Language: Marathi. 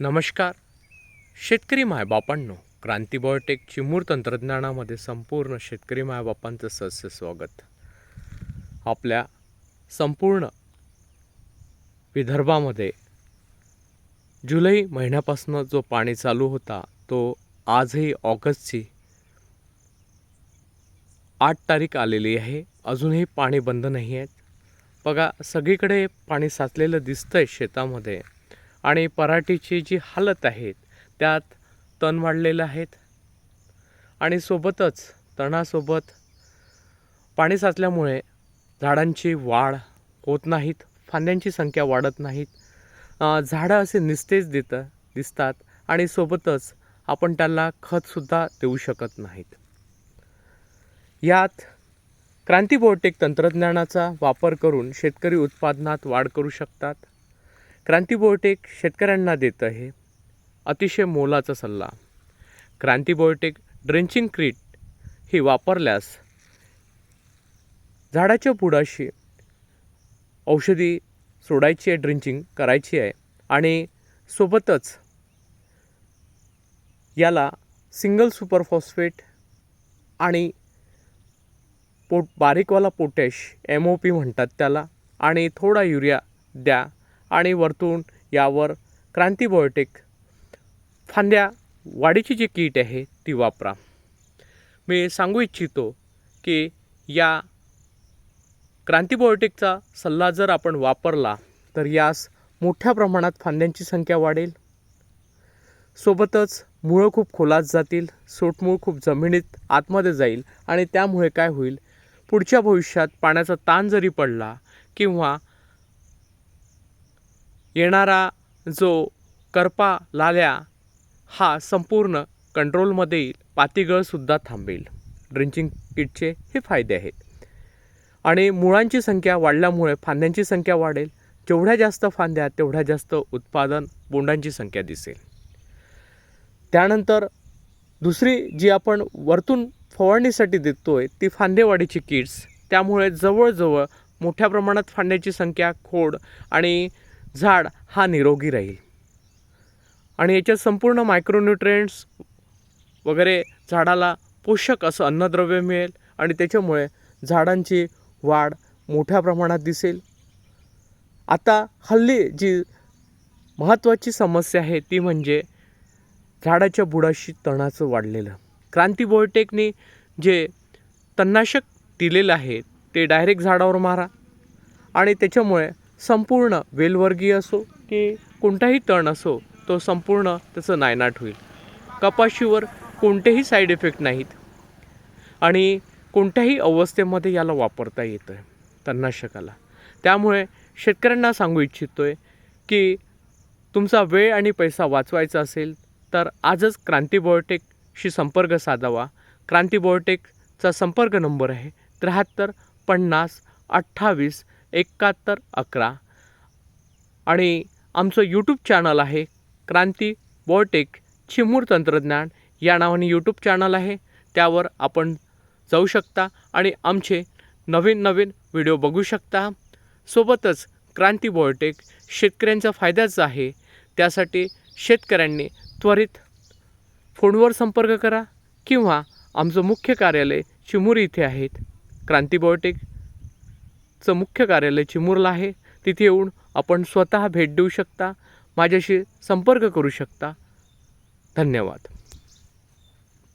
नमस्कार. शेतकरी मायबापांनो क्रांती बायोटेक चिमूर तंत्रज्ञानामध्ये संपूर्ण शेतकरी मायबापांचं सहस्य स्वागत. आपल्या संपूर्ण विदर्भामध्ये जुलै महिन्यापासून जो पाणी चालू होता तो आजही ऑगस्टची आठ तारीख आलेली आहे. अजूनही पाणी बंद नाही आहे बघा सगळीकडे पाणी साचलेलं दिसतं आहे शेतामध्ये. आणि पराठीची जी हालत आहे त्यात तण वाढलेलं आहेत. आणि सोबतच तणासोबत पाणी साचल्यामुळे झाडांची वाढ होत नाहीत फांद्यांची संख्या वाढत नाहीत. झाडं असे निस्तेज देतं दिसतात आणि सोबतच आपण त्यांना खतसुद्धा देऊ शकत नाहीत. यात क्रांती तंत्रज्ञानाचा वापर करून शेतकरी उत्पादनात वाढ करू शकतात. क्रांती बोर्टेक शेतकऱ्यांना देत आहे अतिशय मोलाचा सल्ला. क्रांती बोर्टेक ड्रेंचिंग क्रीट ही वापरल्यास झाडाच्या बुडाशी औषधी सोडायची आहे ड्रिंचिंग करायची आहे आणि सोबतच याला सिंगल सुपर फॉस्फेट आणि पोट बारीकवाला पोटॅश एम ओ पी म्हणतात त्याला आणि थोडा युरिया द्या आणि वरतून यावर क्रांती बायोटेक फांद्या वाढीची जी कीट आहे ती वापरा. मी सांगू इच्छितो की या क्रांती बायोटेकचा सल्ला जर आपण वापरला तर यास मोठ्या प्रमाणात फांद्यांची संख्या वाढेल. सोबतच मुळं खूप खोलात जातील सोटमूळ खूप जमिनीत आतमध्ये जाईल आणि त्यामुळे काय होईल? पुढच्या भविष्यात पाण्याचा ताण जरी पडला किंवा येणारा जो करपा लाल्या हा संपूर्ण कंट्रोलमध्ये येईल पातीगळसुद्धा थांबेल. ड्रिंचिंग किटचे हे फायदे आहेत. आणि मुळांची संख्या वाढल्यामुळे फांद्यांची संख्या वाढेल. जेवढ्या जास्त फांद्या तेवढ्या जास्त उत्पादन बोंडांची संख्या दिसेल. त्यानंतर दुसरी जी आपण वरतून फवारणीसाठी देतो आहे ती फांदेवाढीची किट्स. त्यामुळे जवळजवळ मोठ्या प्रमाणात फांद्याची संख्या खोड आणि झाड हा निरोगी राहील. आणि याच्यात संपूर्ण मायक्रोन्युट्रिएंट्स वगैरे झाडाला पोषक असं अन्नद्रव्य मिळेल आणि त्याच्यामुळे झाडांची वाढ मोठ्या प्रमाणात दिसेल. आता हल्ली जी महत्त्वाची समस्या आहे ती म्हणजे झाडाच्या बुडाशी तणाचं वाढलेलं. क्रांती बोयटेकनी जे तणनाशक दिलेलं आहे ते डायरेक्ट झाडावर मारा आणि त्याच्यामुळे संपूर्ण वेलवर्गीय असो की कोणताही तण असो तो संपूर्ण त्याचं नायनाट होईल. कपाशीवर कोणतेही साईड इफेक्ट नाहीत. आणि कोणत्याही अवस्थेमध्ये याला वापरता येतं आहे तणनाशकाला त्यामुळे शेतकऱ्यांना सांगू इच्छितो आहे की तुमचा वेळ आणि पैसा वाचवायचा असेल तर आजच क्रांती बॉयोटेकशी संपर्क साधावा. क्रांती बॉयोटेकचा संपर्क नंबर आहे त्र्याहत्तर पन्नास अठ्ठावीस एकाहत्तर अकरा. आणि आमचं यूट्यूब चॅनल आहे क्रांती बॉटेक चिमूर तंत्रज्ञान. या नावाने यूट्यूब चॅनल आहे. त्यावर आपण जाऊ शकता आणि आमचे नवीन नवीन व्हिडिओ बघू शकता. सोबतच क्रांती बॉयोटेक शेतकऱ्यांच्या फायद्याचं आहे. त्यासाठी शेतकऱ्यांनी त्वरित फोनवर संपर्क करा किंवा आमचं मुख्य कार्यालय चिमूर इथे आहेत क्रांती चं मुख्य कार्यालय चिमूरला आहे. तिथे येऊन आपण स्वतः भेट देऊ शकता. माझ्याशी संपर्क करू शकता. धन्यवाद.